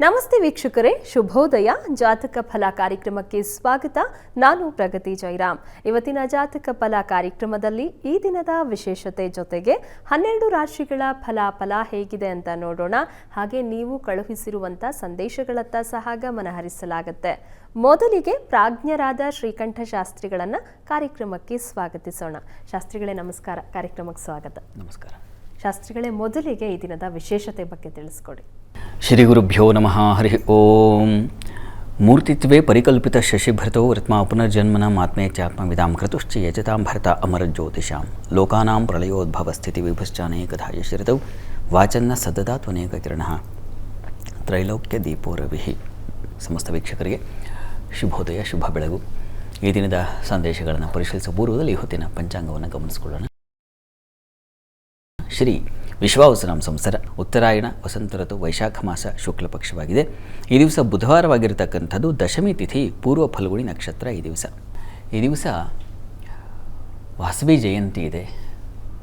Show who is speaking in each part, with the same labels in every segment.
Speaker 1: ನಮಸ್ತೆ ವೀಕ್ಷಕರೇ, ಶುಭೋದಯ. ಜಾತಕ ಫಲ ಕಾರ್ಯಕ್ರಮಕ್ಕೆ ಸ್ವಾಗತ. ನಾನು ಪ್ರಗತಿ ಜೈರಾಮ್. ಇವತ್ತಿನ ಜಾತಕ ಫಲ ಕಾರ್ಯಕ್ರಮದಲ್ಲಿ ಈ ದಿನದ ವಿಶೇಷತೆ ಜೊತೆಗೆ ಹನ್ನೆರಡು ರಾಶಿಗಳ ಫಲಾಫಲ ಹೇಗಿದೆ ಅಂತ ನೋಡೋಣ. ಹಾಗೆ ನೀವು ಕಳುಹಿಸಿರುವಂಥ ಸಂದೇಶಗಳತ್ತ ಸಹ ಗಮನ ಹರಿಸಲಾಗುತ್ತೆ ಮೊದಲಿಗೆ ಪ್ರಾಜ್ಞರಾದ ಶ್ರೀಕಂಠ ಶಾಸ್ತ್ರಿಗಳನ್ನ ಕಾರ್ಯಕ್ರಮಕ್ಕೆ ಸ್ವಾಗತಿಸೋಣ. ಶಾಸ್ತ್ರಿಗಳೇ, ನಮಸ್ಕಾರ. ಕಾರ್ಯಕ್ರಮಕ್ಕೆ ಸ್ವಾಗತ.
Speaker 2: ನಮಸ್ಕಾರ.
Speaker 1: ಶಾಸ್ತ್ರಿಗಳೇ ಮೊದಲಿಗೆ ಈ ದಿನದ ವಿಶೇಷತೆ ಬಗ್ಗೆ ತಿಳಿಸ್ಕೊಡಿ.
Speaker 2: ಶ್ರೀ ಗುರುಭ್ಯೋ ನಮಃ, ಹರಿ ಓಂ. ಮೂರ್ತಿತ್ವೇ ಪರಿಕಲ್ಪಿತ ಶಶಿಭರತೋ ರತ್ಮ ಪುನರ್ಜನ್ಮನ ಮಾತ್ಮೇ ಚಾತ್ಮ ವಿದಾಂ ಕೃತುಶ್ಚ ಯಜತಾಂ ಭರತ ಅಮರ ಜ್ಯೋತಿಷಾಂ. ಲೋಕಾನಾಂ ಪ್ರಳಯೋದ್ಭವ ಸ್ಥಿತಿ ವಿಭಶ್ಚಾನೇಕಧಾ ಯಶರಿತೌ ವಾಚನ್ನ ಸದದಾ ತ್ವನೇಕ ಕಿರಣ. ತ್ರೈಲೋಕ್ಯ ದೀಪೋ ರವಿಹಿ ಸಮಸ್ತ ವೀಕ್ಷಕರಿಗೆ ಶುಭೋದಯ, ಶುಭ ಬೆಳಗು. ಈ ದಿನದ ಸಂದೇಶಗಳನ್ನು ಪರಿಶೀಲಿಸುವ ಪೂರ್ವದಲ್ಲಿ ಹೊತ್ತಿನ ಪಂಚಾಂಗವನ್ನು ಗಮನಿಸಿಕೊಳ್ಳೋಣ. ಶ್ರೀ ವಿಶ್ವಾವಸನಾಮ ಸಂಸಾರ ಉತ್ತರಾಯಣ ವಸಂತ ಋತು ವೈಶಾಖ ಮಾಸ ಶುಕ್ಲ ಪಕ್ಷವಾಗಿದೆ. ಈ ದಿವಸ ಬುಧವಾರವಾಗಿರತಕ್ಕಂಥದ್ದು ದಶಮಿ ತಿಥಿ, ಪೂರ್ವ ಫಲ್ಗುಣಿ ನಕ್ಷತ್ರ ಈ ದಿವಸ. ಈ ದಿವಸ ವಾಸವಿ ಜಯಂತಿ ಇದೆ.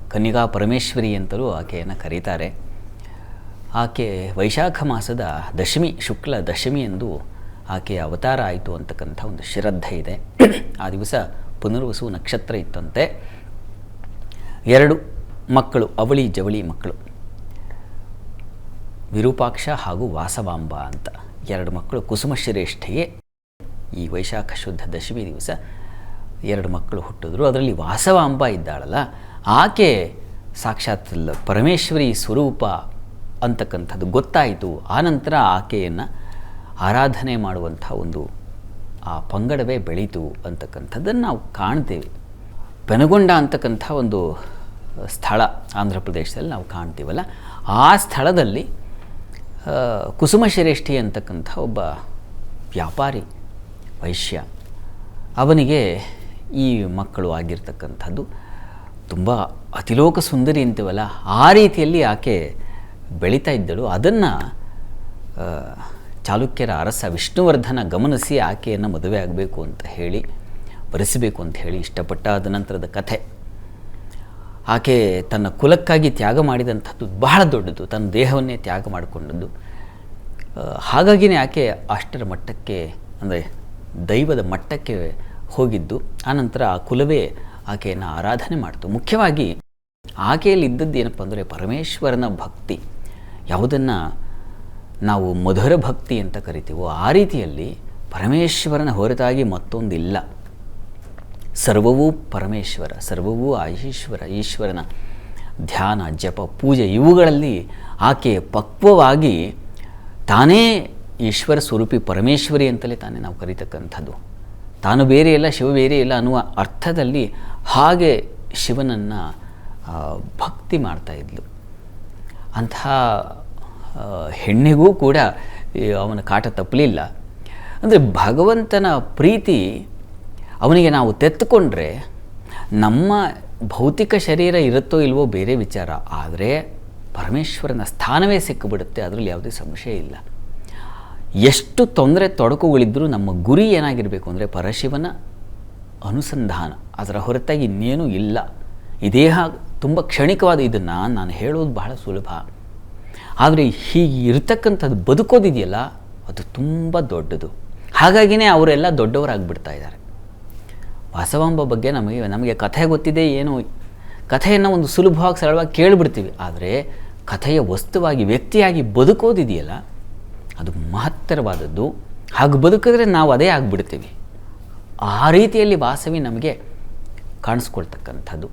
Speaker 2: ಕನ್ನಿಗಾ ಪರಮೇಶ್ವರಿ ಅಂತಲೂ ಆಕೆಯನ್ನು ಕರೀತಾರೆ. ಆಕೆ ವೈಶಾಖ ಮಾಸದ ದಶಮಿ, ಶುಕ್ಲ ದಶಮಿ ಎಂದು ಆಕೆಯ ಅವತಾರ ಆಯಿತು ಅಂತಕ್ಕಂಥ ಒಂದು ಶ್ರದ್ಧೆ ಇದೆ. ಆ ದಿವಸ ಪುನರ್ವಸು ನಕ್ಷತ್ರ ಇತ್ತಂತೆ. ಎರಡು ಮಕ್ಕಳು, ಅವಳಿ ಜವಳಿ ಮಕ್ಕಳು. ವಿರೂಪಾಕ್ಷ ಹಾಗೂ ವಾಸವಾಂಬ ಅಂತ ಎರಡು ಮಕ್ಕಳು. ಕುಸುಮ ಶ್ರೇಷ್ಠೆಯೇ ಈ ವೈಶಾಖ ಶುದ್ಧ ದಶಮಿ ದಿವಸ ಎರಡು ಮಕ್ಕಳು ಹುಟ್ಟಿದ್ರು. ಅದರಲ್ಲಿ ವಾಸವಾಂಬ ಇದ್ದಾಳಲ್ಲ. ಆಕೆ ಸಾಕ್ಷಾತ್ ಪರಮೇಶ್ವರಿ ಸ್ವರೂಪ ಅಂತಕ್ಕಂಥದ್ದು ಗೊತ್ತಾಯಿತು. ಆನಂತರ ಆಕೆಯನ್ನು ಆರಾಧನೆ ಮಾಡುವಂಥ ಒಂದು ಆ ಪಂಗಡವೇ ಬೆಳೀತು ಅಂತಕ್ಕಂಥದ್ದನ್ನು ನಾವು ಕಾಣ್ತೇವೆ. ಪೆನಗೊಂಡ ಅಂತಕ್ಕಂಥ ಒಂದು ಸ್ಥಳ ಆಂಧ್ರ ಪ್ರದೇಶದಲ್ಲಿ ನಾವು ಕಾಣ್ತೀವಲ್ಲ, ಆ ಸ್ಥಳದಲ್ಲಿ ಕುಸುಮ ಶ್ರೇಷ್ಠಿ ಅಂತಕ್ಕಂಥ ಒಬ್ಬ ವ್ಯಾಪಾರಿ, ವೈಶ್ಯ, ಅವನಿಗೆ ಈ ಮಕ್ಕಳು ಆಗಿರ್ತಕ್ಕಂಥದ್ದು ತುಂಬ ಅತಿಲೋಕ ಸುಂದರಿ ಅಂತೀವಲ್ಲ, ಆ ರೀತಿಯಲ್ಲಿ ಆಕೆ ಬೆಳೀತಾ ಇದ್ದಳು. ಅದನ್ನು ಚಾಲುಕ್ಯರ ಅರಸ ವಿಷ್ಣುವರ್ಧನ ಗಮನಿಸಿ ಆಕೆಯನ್ನು ಮದುವೆ ಆಗಬೇಕು ಅಂತ ಹೇಳಿ ಬರೆಸಬೇಕು ಅಂತ ಹೇಳಿ ಇಷ್ಟಪಟ್ಟ ಆದ ನಂತರದ ಕಥೆ. ಆಕೆ ತನ್ನ ಕುಲಕ್ಕಾಗಿ ತ್ಯಾಗ ಮಾಡಿದಂಥದ್ದು ಬಹಳ ದೊಡ್ಡದು, ತನ್ನ ದೇಹವನ್ನೇ ತ್ಯಾಗ ಮಾಡಿಕೊಂಡದ್ದು. ಹಾಗಾಗಿಯೇ ಆಕೆ ಅಷ್ಟರ ಮಟ್ಟಕ್ಕೆ, ಅಂದರೆ ದೈವದ ಮಟ್ಟಕ್ಕೆ ಹೋಗಿದ್ದು. ಆನಂತರ ಆ ಕುಲವೇ ಆಕೆಯನ್ನು ಆರಾಧನೆ ಮಾಡ್ತು. ಮುಖ್ಯವಾಗಿ ಆಕೆಯಲ್ಲಿ ಇದ್ದದ್ದು ಏನಪ್ಪ ಅಂದರೆ ಪರಮೇಶ್ವರನ ಭಕ್ತಿ. ಯಾವುದನ್ನು ನಾವು ಮಧುರ ಭಕ್ತಿ ಅಂತ ಕರಿತೀವೋ ಆ ರೀತಿಯಲ್ಲಿ ಪರಮೇಶ್ವರನ ಹೊರತಾಗಿ ಮತ್ತೊಂದಿಲ್ಲ. ಸರ್ವವೂ ಪರಮೇಶ್ವರ, ಸರ್ವವೂ ಆ ಈಶ್ವರ ಈಶ್ವರನ ಧ್ಯಾನ, ಜಪ, ಪೂಜೆ ಇವುಗಳಲ್ಲಿ ಆಕೆ ಪಕ್ವವಾಗಿ ತಾನೇ ಈಶ್ವರ ಸ್ವರೂಪಿ ಪರಮೇಶ್ವರಿ ಅಂತಲೇ ತಾನೇ ನಾವು ಕರೀತಕ್ಕಂಥದ್ದು. ತಾನು ಬೇರೆ ಇಲ್ಲ, ಶಿವ ಬೇರೆ ಇಲ್ಲ ಅನ್ನುವ ಅರ್ಥದಲ್ಲಿ ಹಾಗೆ ಶಿವನನ್ನು ಭಕ್ತಿ ಮಾಡ್ತಾ ಇದ್ಲು. ಅಂತಹ ಹೆಣ್ಣಿಗೂ ಕೂಡ ಅವನ ಕಾಟ ತಪ್ಪಲಿಲ್ಲ. ಅಂದರೆ ಭಗವಂತನ ಪ್ರೀತಿ ಅವನಿಗೆ ನಾವು ತೆತ್ತುಕೊಂಡ್ರೆ ನಮ್ಮ ಭೌತಿಕ ಶರೀರ ಇರುತ್ತೋ ಇಲ್ವೋ ಬೇರೆ ವಿಚಾರ. ಆದರೆ ಪರಮೇಶ್ವರನ ಸ್ಥಾನವೇ ಸಿಕ್ಕಿಬಿಡುತ್ತೆ, ಅದರಲ್ಲಿ ಯಾವುದೇ ಸಂಶಯ ಇಲ್ಲ. ಎಷ್ಟು ತೊಂದರೆ ತೊಡಕುಗಳಿದ್ದರೂ ನಮ್ಮ ಗುರಿ ಏನಾಗಿರಬೇಕು ಅಂದರೆ ಪರಶಿವನ ಅನುಸಂಧಾನ. ಅದರ ಹೊರತಾಗಿ ಇನ್ನೇನೂ ಇಲ್ಲ. ಈ ದೇಹ ತುಂಬ ಕ್ಷಣಿಕವಾದ ಇದನ್ನು ನಾನು ಹೇಳೋದು ಬಹಳ ಸುಲಭ. ಆದರೆ ಹೀಗೆ ಇರ್ತಕ್ಕಂಥದ್ದು ಬದುಕೋದಿದೆಯಲ್ಲ, ಅದು ತುಂಬ ದೊಡ್ಡದು. ಹಾಗಾಗಿನೇ ಅವರೆಲ್ಲ ದೊಡ್ಡವರಾಗಿಬಿಡ್ತಾ ಇದ್ದಾರೆ. ವಾಸವಾಂಬ ಬಗ್ಗೆ ನಮಗೆ ನಮಗೆ ಕಥೆ ಗೊತ್ತಿದೆ ಏನು? ಕಥೆಯನ್ನು ಒಂದು ಸುಲಭವಾಗಿ, ಸರಳವಾಗಿ ಕೇಳಿಬಿಡ್ತೀವಿ. ಆದರೆ ಕಥೆಯ ವಸ್ತುವಾಗಿ, ವ್ಯಕ್ತಿಯಾಗಿ ಬದುಕೋದಿದೆಯಲ್ಲ, ಅದು ಮಹತ್ತರವಾದದ್ದು. ಹಾಗೆ ಬದುಕಿದ್ರೆ ನಾವು ಅದೇ ಆಗಿಬಿಡ್ತೀವಿ. ಆ ರೀತಿಯಲ್ಲಿ ವಾಸವಿ ನಮಗೆ ಕಾಣಿಸ್ಕೊಳ್ತಕ್ಕಂಥದ್ದು.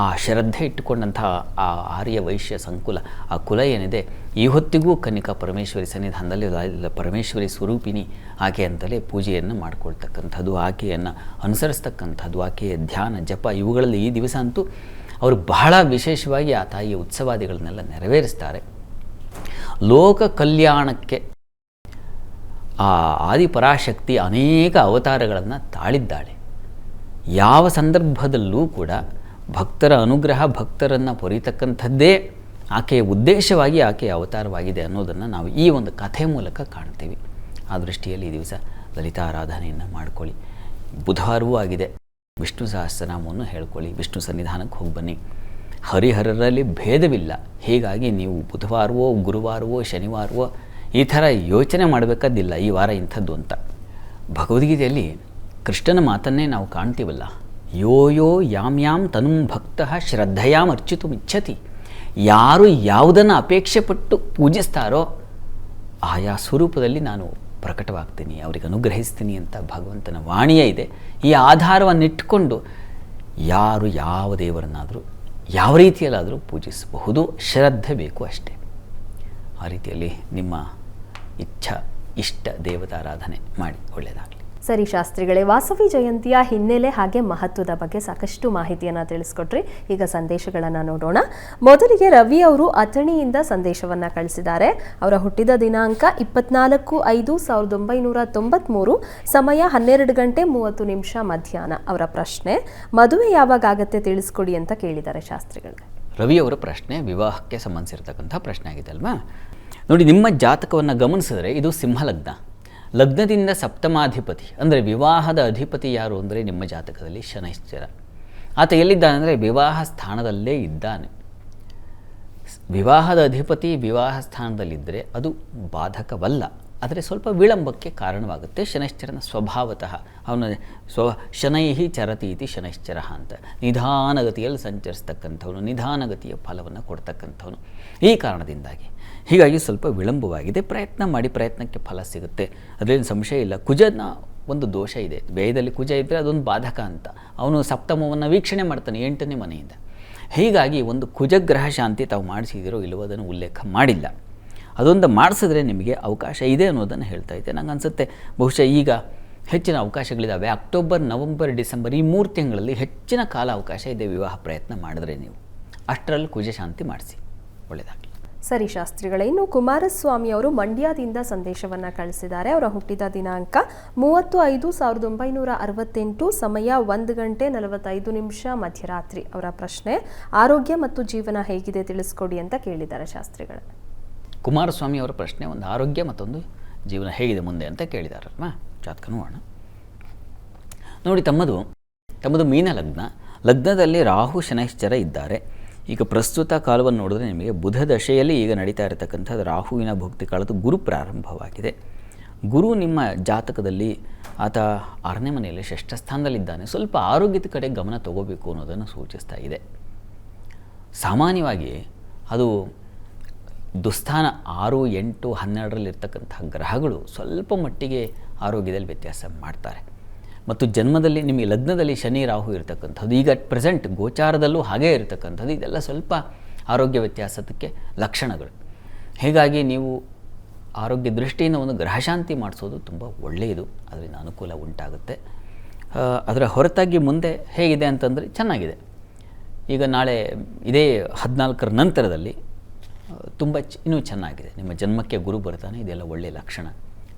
Speaker 2: ಆ ಶ್ರದ್ಧೆ ಇಟ್ಟುಕೊಂಡಂತಹ ಆ ಆರ್ಯ ವೈಶ್ಯ ಸಂಕುಲ, ಆ ಕುಲ ಏನಿದೆ, ಈ ಹೊತ್ತಿಗೂ ಕನಿಕಾ ಪರಮೇಶ್ವರಿ ಸನ್ನಿಧಾನದಲ್ಲಿ ಪರಮೇಶ್ವರಿ ಸ್ವರೂಪಿಣಿ ಆಕೆ ಅಂತಲೇ ಪೂಜೆಯನ್ನು ಮಾಡಿಕೊಳ್ತಕ್ಕಂಥದ್ದು, ಆಕೆಯನ್ನು ಅನುಸರಿಸ್ತಕ್ಕಂಥದ್ದು, ಆಕೆಯ ಧ್ಯಾನ, ಜಪ ಇವುಗಳಲ್ಲಿ ಈ ದಿವಸ ಅಂತೂ ಅವರು ಬಹಳ ವಿಶೇಷವಾಗಿ ಆ ತಾಯಿಯ ಉತ್ಸವಾದಿಗಳನ್ನೆಲ್ಲ ನೆರವೇರಿಸ್ತಾರೆ. ಲೋಕ ಕಲ್ಯಾಣಕ್ಕೆ ಆ ಆದಿಪರಾಶಕ್ತಿ ಅನೇಕ ಅವತಾರಗಳನ್ನು ತಾಳಿದ್ದಾಳೆ. ಯಾವ ಸಂದರ್ಭದಲ್ಲೂ ಕೂಡ ಭಕ್ತರ ಅನುಗ್ರಹ, ಭಕ್ತರನ್ನು ಪೊರಿತಕ್ಕಂಥದ್ದೇ ಆಕೆಯ ಉದ್ದೇಶವಾಗಿ ಆಕೆಯ ಅವತಾರವಾಗಿದೆ ಅನ್ನೋದನ್ನು ನಾವು ಈ ಒಂದು ಕಥೆ ಮೂಲಕ ಕಾಣ್ತೀವಿ. ಆ ದೃಷ್ಟಿಯಲ್ಲಿ ಈ ದಿವಸ ಲಲಿತಾರಾಧನೆಯನ್ನು ಮಾಡ್ಕೊಳ್ಳಿ. ಬುಧವಾರವೂ ಆಗಿದೆ. ವಿಷ್ಣು ಸಹಸ್ರನಾಮವನ್ನು ಹೇಳ್ಕೊಳ್ಳಿ. ವಿಷ್ಣು ಸನ್ನಿಧಾನಕ್ಕೆ ಹೋಗಿ ಬನ್ನಿ. ಹರಿಹರರಲ್ಲಿ ಭೇದವಿಲ್ಲ. ಹೀಗಾಗಿ ನೀವು ಬುಧವಾರವೋ, ಗುರುವಾರವೋ, ಶನಿವಾರವೋ ಈ ಥರ ಯೋಚನೆ ಮಾಡಬೇಕಾದಿಲ್ಲ ಈ ವಾರ ಇಂಥದ್ದು ಅಂತ. ಭಗವದ್ಗೀತೆಯಲ್ಲಿ ಕೃಷ್ಣನ ಮಾತನ್ನೇ ನಾವು ಕಾಣ್ತೀವಲ್ಲ. ಯೋ ಯೋ ಯಾಮ್ ಯಾಮ್ ತನುಂ ಭಕ್ತ ಶ್ರದ್ಧೆಯಾಮ್ ಅರ್ಚಿತು ಇಚ್ಛತಿ. ಯಾರು ಯಾವುದನ್ನು ಅಪೇಕ್ಷೆ ಪಟ್ಟು ಪೂಜಿಸ್ತಾರೋ ಆಯಾ ಸ್ವರೂಪದಲ್ಲಿ ನಾನು ಪ್ರಕಟವಾಗ್ತೀನಿ, ಅವರಿಗೆ ಅನುಗ್ರಹಿಸ್ತೀನಿ ಅಂತ ಭಗವಂತನ ವಾಣಿಯೇ ಇದೆ. ಈ ಆಧಾರವನ್ನಿಟ್ಟುಕೊಂಡು ಯಾರು ಯಾವ ದೇವರನ್ನಾದರೂ, ಯಾವ ರೀತಿಯಲ್ಲಾದರೂ ಪೂಜಿಸಬಹುದು. ಶ್ರದ್ಧೆ ಬೇಕು ಅಷ್ಟೇ. ಆ ರೀತಿಯಲ್ಲಿ ನಿಮ್ಮ ಇಚ್ಛ, ಇಷ್ಟ ದೇವತಾರಾಧನೆ ಮಾಡಿ, ಒಳ್ಳೆಯದಾಗಲಿ.
Speaker 1: ಸರಿ ಶಾಸ್ತ್ರಿಗಳೇ, ವಾಸವಿ ಜಯಂತಿಯ ಹಿನ್ನೆಲೆ ಹಾಗೆ ಮಹತ್ವದ ಬಗ್ಗೆ ಸಾಕಷ್ಟು ಮಾಹಿತಿಯನ್ನು ತಿಳಿಸ್ಕೊಟ್ರಿ. ಈಗ ಸಂದೇಶಗಳನ್ನು ನೋಡೋಣ. ಮೊದಲಿಗೆ ರವಿ ಅವರು ಅಥಣಿಯಿಂದ ಸಂದೇಶವನ್ನು ಕಳಿಸಿದ್ದಾರೆ. ಅವರ ಹುಟ್ಟಿದ ದಿನಾಂಕ ಇಪ್ಪತ್ನಾಲ್ಕು ಐದು ಸಾವಿರದ ಒಂಬೈನೂರ ತೊಂಬತ್ಮೂರು, ಸಮಯ ಹನ್ನೆರಡು ಗಂಟೆ ಮೂವತ್ತು ನಿಮಿಷ ಮಧ್ಯಾಹ್ನ. ಅವರ ಪ್ರಶ್ನೆ, ಮದುವೆ ಯಾವಾಗ ಆಗತ್ತೆ ತಿಳಿಸ್ಕೊಡಿ ಅಂತ ಕೇಳಿದ್ದಾರೆ ಶಾಸ್ತ್ರಿಗಳಿಗೆ
Speaker 2: ರವಿಯವರ ಪ್ರಶ್ನೆ ವಿವಾಹಕ್ಕೆ ಸಂಬಂಧಿಸಿರ್ತಕ್ಕಂಥ ಪ್ರಶ್ನೆ ಆಗಿದೆ ಅಲ್ವಾ ನೋಡಿ, ನಿಮ್ಮ ಜಾತಕವನ್ನು ಗಮನಿಸಿದ್ರೆ ಇದು ಸಿಂಹಲಗ್ನ. ಲಗ್ನದಿಂದ ಸಪ್ತಮಾಧಿಪತಿ, ಅಂದರೆ ವಿವಾಹದ ಅಧಿಪತಿ ಯಾರು ಅಂದರೆ ನಿಮ್ಮ ಜಾತಕದಲ್ಲಿ ಶನೈಶ್ಚರ. ಆತ ಎಲ್ಲಿದ್ದಾನೆ ಅಂದರೆ ವಿವಾಹ ಸ್ಥಾನದಲ್ಲೇ ಇದ್ದಾನೆ. ವಿವಾಹದ ಅಧಿಪತಿ ವಿವಾಹ ಸ್ಥಾನದಲ್ಲಿದ್ದರೆ ಅದು ಬಾಧಕವಲ್ಲ. ಆದರೆ ಸ್ವಲ್ಪ ವಿಳಂಬಕ್ಕೆ ಕಾರಣವಾಗುತ್ತೆ ಶನೈಶ್ಚರನ ಸ್ವಭಾವತಃ. ಅವನ ಸ್ವ, ಶನೈಹಿ ಚರತಿ ಇತಿ ಶನೈಶ್ಚರ ಅಂತ. ನಿಧಾನಗತಿಯಲ್ಲಿ ಸಂಚರಿಸ್ತಕ್ಕಂಥವನು, ನಿಧಾನಗತಿಯ ಫಲವನ್ನು ಕೊಡ್ತಕ್ಕಂಥವನು. ಈ ಕಾರಣದಿಂದಾಗಿ ಹೀಗಾಗಿ ಸ್ವಲ್ಪ ವಿಳಂಬವಾಗಿದೆ. ಪ್ರಯತ್ನ ಮಾಡಿ ಪ್ರಯತ್ನಕ್ಕೆ ಫಲ ಸಿಗುತ್ತೆ. ಅದರಲ್ಲಿ ಸಂಶಯ ಇಲ್ಲ. ಕುಜನ ಒಂದು ದೋಷ ಇದೆ. ವ್ಯಯದಲ್ಲಿ ಕುಜ ಇದ್ದರೆ ಅದೊಂದು ಬಾಧಕ ಅಂತ. ಅವನು ಸಪ್ತಮವನ್ನು ವೀಕ್ಷಣೆ ಮಾಡ್ತಾನೆ ಎಂಟನೇ ಮನೆಯಿಂದ. ಹೀಗಾಗಿ ಒಂದು ಕುಜಗ್ರಹ ಶಾಂತಿ ತಾವು ಮಾಡಿಸಿದಿರೋ ಇಲ್ಲವೋ ಅದನ್ನು ಉಲ್ಲೇಖ ಮಾಡಿಲ್ಲ. ಅದೊಂದು ಮಾಡಿಸಿದ್ರೆ ನಿಮಗೆ ಅವಕಾಶ ಇದೆ ಅನ್ನೋದನ್ನು ಹೇಳ್ತಾ ಇದ್ದೆ. ನಂಗೆ ಅನಿಸುತ್ತೆ, ಬಹುಶಃ ಈಗ ಹೆಚ್ಚಿನ ಅವಕಾಶಗಳಿದ್ದಾವೆ ಅಕ್ಟೋಬರ್, ನವಂಬರ್, ಡಿಸೆಂಬರ್ ಈ ಮೂರು ತಿಂಗಳಲ್ಲಿ ಹೆಚ್ಚಿನ ಕಾಲ ಅವಕಾಶ ಇದೆ. ವಿವಾಹ ಪ್ರಯತ್ನ ಮಾಡಿದ್ರೆ ನೀವು. ಅಷ್ಟರಲ್ಲಿ ಕುಜ ಶಾಂತಿ ಮಾಡಿಸಿ. ಒಳ್ಳೆಯದಾಗಲಿ
Speaker 1: ಸರಿ ಶಾಸ್ತ್ರಿಗಳೇ, ಇನ್ನು ಕುಮಾರಸ್ವಾಮಿ ಅವರು ಮಂಡ್ಯದಿಂದ ಸಂದೇಶವನ್ನು ಕಳಿಸಿದ್ದಾರೆ. ಅವರ ಹುಟ್ಟಿದ ದಿನಾಂಕ ಮೂವತ್ತು ಐದು ಸಾವಿರದ ಒಂಬೈನೂರ ಅರವತ್ತೆಂಟು, ಸಮಯ ಒಂದು ಗಂಟೆ ನಲವತ್ತೈದು ನಿಮಿಷ ಮಧ್ಯರಾತ್ರಿ. ಅವರ ಪ್ರಶ್ನೆ, ಆರೋಗ್ಯ ಮತ್ತು ಜೀವನ ಹೇಗಿದೆ ತಿಳಿಸ್ಕೊಡಿ ಅಂತ ಕೇಳಿದ್ದಾರೆ ಶಾಸ್ತ್ರಿಗಳೇ.
Speaker 2: ಕುಮಾರಸ್ವಾಮಿ ಅವರ ಪ್ರಶ್ನೆ, ಒಂದು ಆರೋಗ್ಯ ಮತ್ತೊಂದು ಜೀವನ ಹೇಗಿದೆ ಮುಂದೆ ಅಂತ ಕೇಳಿದಾರಲ್ವಾ? ಜಾತಕ ನೋಡೋಣ ನೋಡಿ, ತಮ್ಮದು ತಮ್ಮದು ಮೀನ ಲಗ್ನ ಲಗ್ನದಲ್ಲಿ ರಾಹು, ಶನೈಶ್ಚರ ಇದ್ದಾರೆ. ಈಗ ಪ್ರಸ್ತುತ ಕಾಲವನ್ನು ನೋಡಿದ್ರೆ ನಿಮಗೆ ಬುಧ ದಶೆಯಲ್ಲಿ ಈಗ ನಡೀತಾ ಇರತಕ್ಕಂಥದ್ದು ರಾಹುವಿನ ಭಕ್ತಿ ಕಾಲದ ಗುರು ಪ್ರಾರಂಭವಾಗಿದೆ. ಗುರು ನಿಮ್ಮ ಜಾತಕದಲ್ಲಿ ಆತ ಆರನೇ ಮನೆಯಲ್ಲಿ ಷಷ್ಠ ಸ್ಥಾನದಲ್ಲಿದ್ದಾನೆ. ಸ್ವಲ್ಪ ಆರೋಗ್ಯದ ಕಡೆ ಗಮನ ತಗೋಬೇಕು ಅನ್ನೋದನ್ನು ಸೂಚಿಸ್ತಾ ಇದೆ. ಸಾಮಾನ್ಯವಾಗಿ ಅದು ದುಸ್ಥಾನ ಆರು, ಎಂಟು, ಹನ್ನೆರಡರಲ್ಲಿರ್ತಕ್ಕಂಥ ಗ್ರಹಗಳು ಸ್ವಲ್ಪ ಮಟ್ಟಿಗೆ ಆರೋಗ್ಯದಲ್ಲಿ ವ್ಯತ್ಯಾಸ ಮಾಡ್ತಾರೆ. ಮತ್ತು ಜನ್ಮದಲ್ಲಿ ನಿಮಗೆ ಲಗ್ನದಲ್ಲಿ ಶನಿ ರಾಹು ಇರತಕ್ಕಂಥದ್ದು. ಈಗ ಪ್ರೆಸೆಂಟ್ ಗೋಚಾರದಲ್ಲೂ ಹಾಗೇ ಇರತಕ್ಕಂಥದ್ದು. ಇದೆಲ್ಲ ಸ್ವಲ್ಪ ಆರೋಗ್ಯ ವ್ಯತ್ಯಾಸಕ್ಕೆ ಲಕ್ಷಣಗಳು. ಹೀಗಾಗಿ ನೀವು ಆರೋಗ್ಯ ದೃಷ್ಟಿಯಿಂದ ಒಂದು ಗ್ರಹಶಾಂತಿ ಮಾಡಿಸೋದು ತುಂಬ ಒಳ್ಳೆಯದು. ಅದರಿಂದ ಅನುಕೂಲ ಉಂಟಾಗುತ್ತೆ. ಅದರ ಹೊರತಾಗಿ ಮುಂದೆ ಹೇಗಿದೆ ಅಂತಂದರೆ ಚೆನ್ನಾಗಿದೆ. ಈಗ ನಾಳೆ ಇದೇ ಹದಿನಾಲ್ಕರ ನಂತರದಲ್ಲಿ ತುಂಬ ಚ, ಇನ್ನೂ ಚೆನ್ನಾಗಿದೆ. ನಿಮ್ಮ ಜನ್ಮಕ್ಕೆ ಗುರು ಬರ್ತಾನೆ, ಇದೆಲ್ಲ ಒಳ್ಳೆಯ ಲಕ್ಷಣ.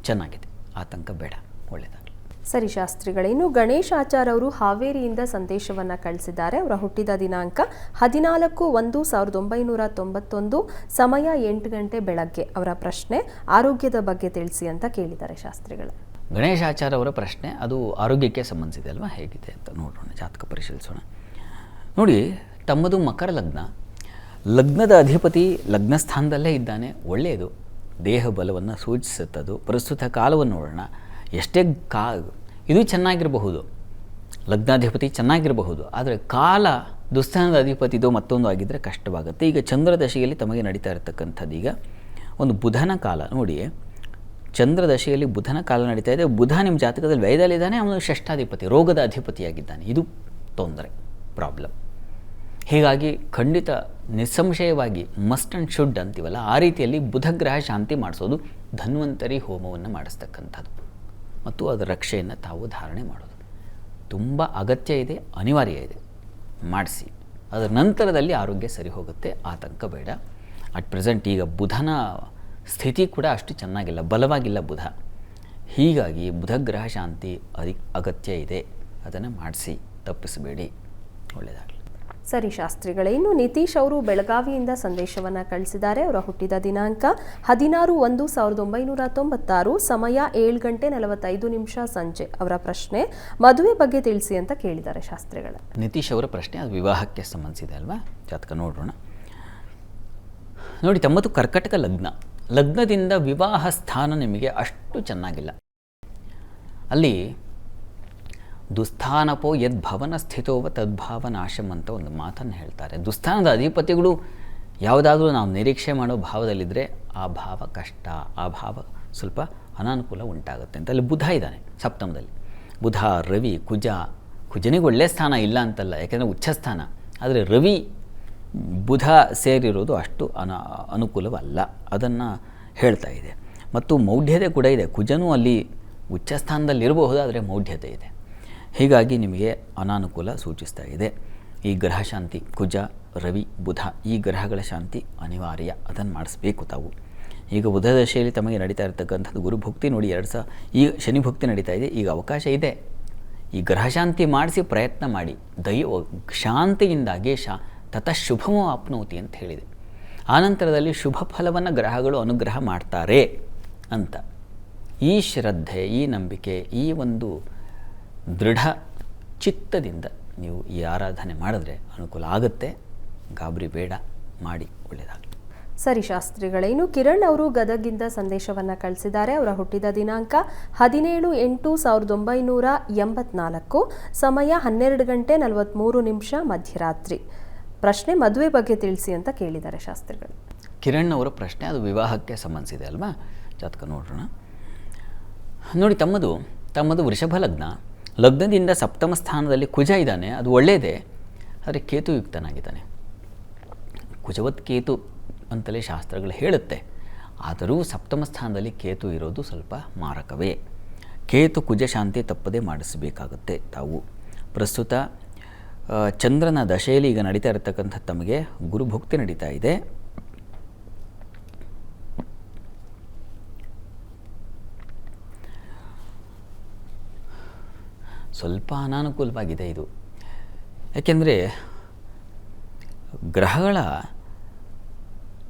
Speaker 2: ಚೆನ್ನಾಗಿದೆ. ಆತಂಕ ಬೇಡ. ಒಳ್ಳೆಯದಾಗಲಿ.
Speaker 1: ಸರಿ ಶಾಸ್ತ್ರಿಗಳೇ ಇನ್ನು ಗಣೇಶ್ ಆಚಾರ್ ಅವರು ಹಾವೇರಿಯಿಂದ ಸಂದೇಶವನ್ನು ಕಳಿಸಿದ್ದಾರೆ. ಅವರ ಹುಟ್ಟಿದ ದಿನಾಂಕ ಹದಿನಾಲ್ಕು ಒಂದು ಸಾವಿರದ ಒಂಬೈನೂರ ತೊಂಬತ್ತೊಂದು, ಸಮಯ ಎಂಟು ಗಂಟೆ ಬೆಳಗ್ಗೆ. ಅವರ ಪ್ರಶ್ನೆ, ಆರೋಗ್ಯದ ಬಗ್ಗೆ ತಿಳಿಸಿ ಅಂತ ಕೇಳಿದ್ದಾರೆ ಶಾಸ್ತ್ರಿಗಳೇ.
Speaker 2: ಆಚಾರ್ ಅವರ ಪ್ರಶ್ನೆ, ಅದು ಆರೋಗ್ಯಕ್ಕೆ ಸಂಬಂಧಿಸಿದೆ ಅಲ್ವಾ? ಹೇಗಿದೆ ಅಂತ ನೋಡೋಣ, ಜಾತಕ ಪರಿಶೀಲಿಸೋಣ. ನೋಡಿ, ತಮ್ಮದು ಮಕರ ಲಗ್ನ. ಲಗ್ನದ ಅಧಿಪತಿ ಲಗ್ನಸ್ಥಾನದಲ್ಲೇ ಇದ್ದಾನೆ. ಒಳ್ಳೆಯದು. ದೇಹ ಬಲವನ್ನು ಸೂಚಿಸುತ್ತದು ಪ್ರಸ್ತುತ ಕಾಲವನ್ನು ನೋಡೋಣ. ಎಷ್ಟೇ ಕಾ, ಇದು ಚೆನ್ನಾಗಿರಬಹುದು. ಲಗ್ನಾಧಿಪತಿ ಚೆನ್ನಾಗಿರಬಹುದು. ಆದರೆ ಕಾಲ ದುಸ್ಥಾನದ ಅಧಿಪತಿದು ಮತ್ತೊಂದು ಆಗಿದ್ದರೆ ಕಷ್ಟವಾಗುತ್ತೆ. ಈಗ ಚಂದ್ರದಶೆಯಲ್ಲಿ ತಮಗೆ ನಡೀತಾ ಇರತಕ್ಕಂಥದ್ದು ಈಗ ಒಂದು ಬುಧನ ಕಾಲ. ನೋಡಿ, ಚಂದ್ರದಶೆಯಲ್ಲಿ ಬುಧನ ಕಾಲ ನಡೀತಾ ಇದೆ. ಬುಧ ನಿಮ್ಮ ಜಾತಕದಲ್ಲಿ ವೈದಲ್ಲಿದ್ದಾನೆ ಅವನು ಷಷ್ಠಾಧಿಪತಿ, ರೋಗದ ಅಧಿಪತಿಯಾಗಿದ್ದಾನೆ. ಇದು ತೊಂದರೆ ಪ್ರಾಬ್ಲಮ್ ಹೀಗಾಗಿ ಖಂಡಿತ ನಿಸ್ಸಂಶಯವಾಗಿ ಮಸ್ಟ್ ಆ್ಯಂಡ್ ಶುಡ್ ಅಂತೀವಲ್ಲ, ಆ ರೀತಿಯಲ್ಲಿ ಬುಧಗ್ರಹ ಶಾಂತಿ ಮಾಡಿಸೋದು ಧನ್ವಂತರಿ ಹೋಮವನ್ನು ಮಾಡಿಸ್ತಕ್ಕಂಥದ್ದು. ಮತ್ತು ಅದರ ರಕ್ಷೆಯನ್ನು ತಾವು ಧಾರಣೆ ಮಾಡೋದು. ತುಂಬ ಅಗತ್ಯ ಇದೆ, ಅನಿವಾರ್ಯ ಇದೆ. ಮಾಡಿಸಿ. ಅದರ ನಂತರದಲ್ಲಿ ಆರೋಗ್ಯ ಸರಿ ಹೋಗುತ್ತೆ, ಆತಂಕ ಬೇಡ. ಅಟ್ ಪ್ರೆಸೆಂಟ್ ಈಗ ಬುಧನ ಸ್ಥಿತಿ ಕೂಡ ಅಷ್ಟು ಚೆನ್ನಾಗಿಲ್ಲ, ಬಲವಾಗಿಲ್ಲ ಬುಧ. ಹೀಗಾಗಿ ಬುಧಗ್ರಹ ಶಾಂತಿ ಅದಿ ಅಗತ್ಯ ಇದೆ. ಅದನ್ನು ಮಾಡಿಸಿ, ತಪ್ಪಿಸಬೇಡಿ. ಒಳ್ಳೆಯದಾಗಲಿ
Speaker 1: ಸರಿ ಶಾಸ್ತ್ರಿಗಳೇ, ಇನ್ನು ನಿತೀಶ್ ಅವರು ಬೆಳಗಾವಿಯಿಂದ ಸಂದೇಶವನ್ನು ಕಳಿಸಿದ್ದಾರೆ. ಅವರ ಹುಟ್ಟಿದ ದಿನಾಂಕ ಹದಿನಾರು ಒಂದು ಸಾವಿರದ ಒಂಬೈನೂರ ತೊಂಬತ್ತಾರು, ಸಮಯ ಏಳು ಗಂಟೆ ನಲವತ್ತೈದು ನಿಮಿಷ ಸಂಜೆ. ಅವರ ಪ್ರಶ್ನೆ ಮದುವೆ ಬಗ್ಗೆ ತಿಳಿಸಿ ಅಂತ ಕೇಳಿದ್ದಾರೆ ಶಾಸ್ತ್ರಿಗಳ.
Speaker 2: ನಿತೀಶ್ ಅವರ ಪ್ರಶ್ನೆ ಅದು ವಿವಾಹಕ್ಕೆ ಸಂಬಂಧಿಸಿದೆ ಅಲ್ವಾ? ಜಾತಕ ನೋಡೋಣ. ನೋಡಿ, ತಮ್ಮದು ಕರ್ಕಟಕ ಲಗ್ನ. ಲಗ್ನದಿಂದ ವಿವಾಹ ಸ್ಥಾನ ನಿಮಗೆ ಅಷ್ಟು ಚೆನ್ನಾಗಿಲ್ಲ. ಅಲ್ಲಿ ದುಸ್ಥಾನಪೋ ಯದ್ಭವನ ಸ್ಥಿತೋವ ತದ್ಭಾವನಾಶಂ ಅಂತ ಒಂದು ಮಾತನ್ನು ಹೇಳ್ತಾರೆ. ದುಸ್ಥಾನದ ಅಧಿಪತಿಗಳು ಯಾವುದಾದ್ರೂ ನಾವು ನಿರೀಕ್ಷೆ ಮಾಡೋ ಭಾವದಲ್ಲಿದ್ದರೆ ಆ ಭಾವ ಕಷ್ಟ, ಆ ಭಾವ ಸ್ವಲ್ಪ ಅನಾನುಕೂಲ ಉಂಟಾಗುತ್ತೆ ಅಂತ ಅಲ್ಲಿ ಬುಧ ಇದ್ದಾನೆ ಸಪ್ತಮದಲ್ಲಿ. ಬುಧ, ರವಿ, ಕುಜ, ಕುಜನಿಗೆ ಒಳ್ಳೆಯ ಸ್ಥಾನ ಇಲ್ಲ ಅಂತಲ್ಲ, ಯಾಕೆಂದರೆ ಉಚ್ಚ ಸ್ಥಾನ. ಆದರೆ ರವಿ, ಬುಧ ಸೇರಿರೋದು ಅಷ್ಟು ಅನ, ಅನುಕೂಲವಲ್ಲ. ಅದನ್ನು ಹೇಳ್ತಾ ಇದೆ. ಮತ್ತು ಮೌಢ್ಯತೆ ಕೂಡ ಇದೆ. ಕುಜನೂ ಅಲ್ಲಿ ಉಚ್ಚ ಸ್ಥಾನದಲ್ಲಿರಬಹುದು ಆದರೆ ಮೌಢ್ಯತೆ ಇದೆ. ಹೀಗಾಗಿ ನಿಮಗೆ ಅನಾನುಕೂಲ ಸೂಚಿಸ್ತಾ ಇದೆ. ಈ ಗ್ರಹ ಶಾಂತಿ, ಕುಜ, ರವಿ, ಬುಧ ಈ ಗ್ರಹಗಳ ಶಾಂತಿ ಅನಿವಾರ್ಯ. ಅದನ್ನು ಮಾಡಿಸ್ಬೇಕು ತಾವು. ಈಗ ಬುಧ ದಶೆಯಲ್ಲಿ ತಮಗೆ ನಡೀತಾ ಇರತಕ್ಕಂಥದ್ದು ಗುರುಭಕ್ತಿ ನೋಡಿ, ಎರಡು ಸಹ ಈ ಶನಿ ಭಕ್ತಿ ನಡೀತಾ ಇದೆ. ಈಗ ಅವಕಾಶ ಇದೆ. ಈ ಗ್ರಹ ಶಾಂತಿ ಮಾಡಿಸಿ ಪ್ರಯತ್ನ ಮಾಡಿ. ದೈವ ಶಾಂತಿಯಿಂದಾಗಿ ಶಾ ತತಃ ಶುಭಮೋ ಆಪ್ನೋತಿ ಅಂತ ಹೇಳಿದೆ. ಆನಂತರದಲ್ಲಿ ಶುಭ ಫಲವನ್ನು ಗ್ರಹಗಳು ಅನುಗ್ರಹ ಮಾಡ್ತಾರೆ ಅಂತ. ಈ ಶ್ರದ್ಧೆ, ಈ ನಂಬಿಕೆ, ಈ ಒಂದು ದೃಢ ಚಿತ್ತದಿಂದ ನೀವು ಈ ಆರಾಧನೆ ಮಾಡಿದ್ರೆ ಅನುಕೂಲ ಆಗುತ್ತೆ. ಗಾಬರಿ ಬೇಡ ಮಾಡಿ ಒಳ್ಳೆಯದಾಗಲಿ
Speaker 1: ಸರಿ ಶಾಸ್ತ್ರಿಗಳೇ ಇನ್ನು ಕಿರಣ್ ಅವರು ಗದಗಿಂದ ಸಂದೇಶವನ್ನ ಕಳಿಸಿದ್ದಾರೆ. ಅವರ ಹುಟ್ಟಿದ ದಿನಾಂಕ ಹದಿನೇಳು ಎಂಟು ಸಾವಿರದ ಒಂಬೈನೂರ ಎಂಬತ್ನಾಲ್ಕು ಸಮಯ ಹನ್ನೆರಡು ಗಂಟೆ ನಲವತ್ತ್ಮೂರು ನಿಮಿಷ ಮಧ್ಯರಾತ್ರಿ. ಪ್ರಶ್ನೆ ಮದುವೆ ಬಗ್ಗೆ ತಿಳಿಸಿ ಅಂತ ಕೇಳಿದ್ದಾರೆ ಶಾಸ್ತ್ರಿಗಳು.
Speaker 2: ಕಿರಣ್ ಅವರ ಪ್ರಶ್ನೆ ಅದು ವಿವಾಹಕ್ಕೆ ಸಂಬಂಧಿಸಿದೆ ಅಲ್ವಾ? ಜಾತಕ ನೋಡೋಣ. ನೋಡಿ ತಮ್ಮದು ತಮ್ಮದು ವೃಷಭ ಲಗ್ನ. ಲಗ್ನದಿಂದ ಸಪ್ತಮ ಸ್ಥಾನದಲ್ಲಿ ಕುಜ ಇದ್ದಾನೆ, ಅದು ಒಳ್ಳೆಯದೇ ಆದರೆ ಕೇತುಯುಕ್ತನಾಗಿದ್ದಾನೆ ಕುಜವತ್ ಕೇತು ಅಂತಲೇ ಶಾಸ್ತ್ರಗಳು ಹೇಳುತ್ತೆ, ಆದರೂ ಸಪ್ತಮ ಸ್ಥಾನದಲ್ಲಿ ಕೇತು ಇರೋದು ಸ್ವಲ್ಪ ಮಾರಕವೇ. ಕೇತು ಕುಜ ಶಾಂತಿ ತಪ್ಪದೇ ಮಾಡಿಸಬೇಕಾಗುತ್ತೆ ತಾವು. ಪ್ರಸ್ತುತ ಚಂದ್ರನ ದಶೆಯಲ್ಲಿ ಈಗ ನಡೀತಾ ಇರತಕ್ಕಂಥ ತಮಗೆ ಗುರುಭಕ್ತಿ ನಡೀತಾ ಇದೆ. ಸ್ವಲ್ಪ ಅನಾನುಕೂಲವಾಗಿದೆ ಇದು. ಯಾಕೆಂದರೆ ಗ್ರಹಗಳ